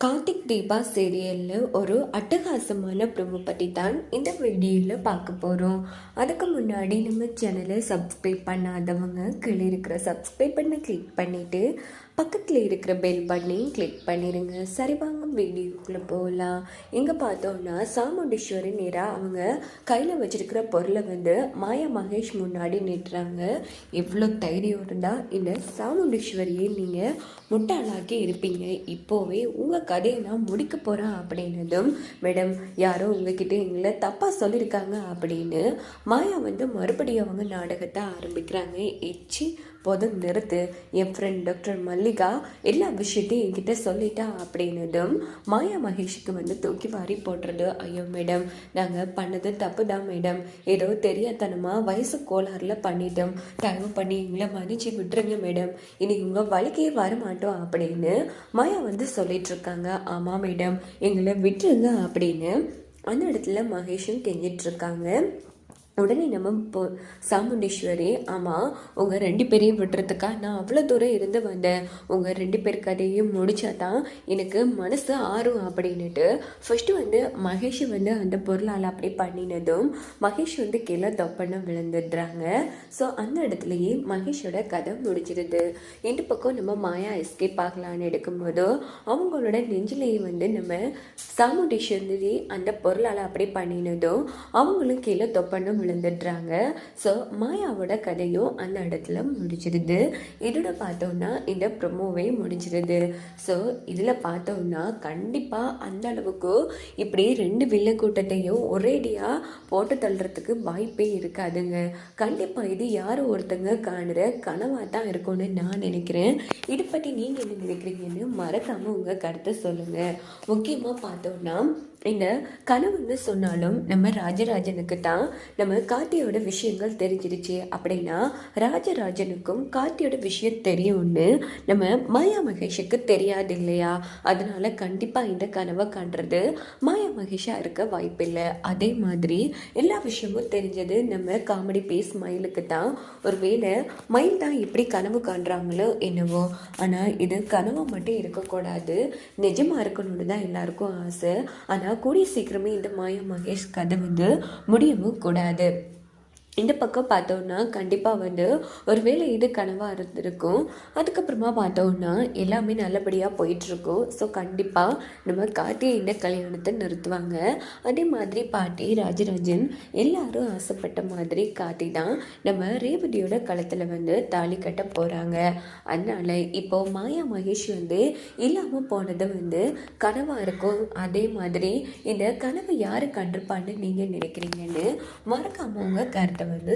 கார்த்திக் தீபா சீரியலில் ஒரு அட்டகாசமான ப்ரோமோ பற்றி தான் இந்த வீடியோவில் பார்க்க போகிறோம் அதுக்கு முன்னாடி நம்ம சேனலை சப்ஸ்கிரைப் பண்ணாதவங்க கீழே இருக்கிற சப்ஸ்கிரைப் பண்ண கிளிக் பண்ணிவிட்டு பக்கத்தில் இருக்கிற பெல் பட்டனையும் கிளிக் பண்ணிடுங்க சரி வாங்க வீடியோக்குள்ளே போகலாம் இங்கே பார்த்தோன்னா சாமுண்டீஸ்வரி நேராக அவங்க கையில் வச்சுருக்கிற பொருளை வந்து மாயா மகேஷ் முன்னாடி நிட்டுறாங்க எவ்வளோ தைரியம் இருந்தால் இந்த சாமுண்டீஸ்வரியை நீங்கள் முட்டாளாக்கி இருப்பீங்க. இப்போவே உங்கள் கதையை நான் முடிக்க போகிறேன் அப்படின்னதும் மேடம் யாரோ உங்ககிட்ட எங்களை தப்பாக சொல்லியிருக்காங்க அப்படின்னு மாயா வந்து மறுபடியும் அவங்க நாடகத்தை ஆரம்பிக்கிறாங்க. எச்சி போதும் நிறுத்து. என் ஃப்ரெண்ட் டாக்டர் மல்லிகா எல்லா விஷயத்தையும் என்கிட்ட சொல்லிட்டா அப்படின்னதும் மாயா மகேஷுக்கு வந்து தூக்கி வாரி போடுறது. ஐயோ மேடம் நாங்கள் பண்ணது தப்பு தான் மேடம் ஏதோ தெரியாதனமாக வயசு கோளாறுல பண்ணிட்டோம். தயவு பண்ணி எங்களை மன்னிச்சு விட்டுருங்க மேடம் இனி உங்கள் வழிக்கே வர மாட்டோம் அப்படின்னு மாயா வந்து சொல்லிட்டு இருக்காங்க. ஆமாம் மேடம் எங்களை விட்டுருங்க அப்படின்னு அந்த இடத்துல மகேஷும் கெஞ்சிட்ருக்காங்க இருக்காங்க. உடனே நம்ம இப்போ சாமுண்டீஸ்வரி ஆமாம் உங்கள் ரெண்டு பேரையும் விடுறதுக்கா நான் அவ்வளோ தூரம் இருந்து வந்தேன். உங்கள் ரெண்டு பேர் கதையும் முடிச்சா தான் எனக்கு மனசு ஆறும் அப்படின்னுட்டு ஃபஸ்ட்டு வந்து மகேஷ் வந்து அந்த பொருளால் அப்படி பண்ணினதும் மகேஷ் வந்து கீழே தொப்பண்ண விழுந்துடுறாங்க. ஸோ அந்த இடத்துலையே மகேஷோட கதை முடிச்சிருது இந்த பக்கம் நம்ம மாயா எஸ்கேப் ஆகலான்னு எடுக்கும்போது அவங்களோட நெஞ்சிலேயே வந்து நம்ம சாமுண்டீஸ்வரி அந்த பொருளால் அப்படி பண்ணினதும் அவங்களும் கீழே தொப்பண்ணும் விழுந்துடுறாங்க. ஸோ மாயாவோட கதையும் அந்த இடத்துல முடிஞ்சிருது. இதோட பார்த்தோம்னா இந்த ப்ரொமோவே முடிஞ்சிருது. ஸோ இதில் பார்த்தோம்னா கண்டிப்பாக அந்த அளவுக்கு இப்படி ரெண்டு வில்ல கூட்டத்தையும் ஒரேடியாக போட்டு தள்ளுறதுக்கு வாய்ப்பே இருக்காதுங்க. கண்டிப்பாக இது யார் ஒருத்தங்க காணுற கனவாக தான் இருக்கும்னு நான் நினைக்கிறேன். இதை பற்றி நீங்கள் என்ன நினைக்கிறீங்கன்னு மறக்காமல் உங்கள் கருத்தை சொல்லுங்கள் முக்கியமாக பார்த்தோம்னா இந்த கனவுன்னு சொன்னாலும் நம்ம ராஜராஜனுக்கு தான் நம்ம கார்த்தியோட விஷயங்கள் தெரிஞ்சிருச்சு அப்படின்னா ராஜராஜனுக்கும் கார்த்தியோட விஷயம் தெரியும்னு நம்ம மாயா மகேஷுக்கு தெரியாது இல்லையா? அதனால கண்டிப்பாக இந்த கனவை காண்றது மாயா மகேஷாக இருக்க வாய்ப்பில்லை. அதே மாதிரி எல்லா விஷயமும் தெரிஞ்சது நம்ம காமெடி பேஸ் மயிலுக்கு தான். ஒருவேளை மயில் தான் இப்படி கனவு காண்றாங்களோ என்னவோ. ஆனால் இது கனவு மட்டும் இருக்கக்கூடாது. நிஜமாக இருக்கணும்னு தான் எல்லாருக்கும் ஆசை. ஆனால் கூடிய சீக்கிரமே இந்த மாயா மகேஷ் கதை வந்து முடியவும் கூடாது. வந்து இந்த பக்கம் பார்த்தோன்னா கண்டிப்பாக வந்து ஒருவேளை இது கனவாக இருந்திருக்கும். அதுக்கப்புறமா பார்த்தோன்னா எல்லாமே நல்லபடியாக போயிட்டுருக்கும். ஸோ கண்டிப்பாக நம்ம கார்த்திகை இந்த கல்யாணத்தை நிறுத்துவாங்க. அதே மாதிரி பாட்டி ராஜராஜன் எல்லாரும் ஆசைப்பட்ட மாதிரி கார்த்தி தான் நம்ம ரேவதியோட களத்தில் வந்து தாலி கட்ட போகிறாங்க அதனால் இப்போது மாயா மகேஷ் வந்து இல்லாமல் போனது வந்து கனவாக இருக்கும். அதே மாதிரி இந்த கனவை யார் கண்டிருப்பான்னு நீங்கள் நினைக்கிறீங்கன்னு மறக்காம உங்கள் கருத்தை வந்து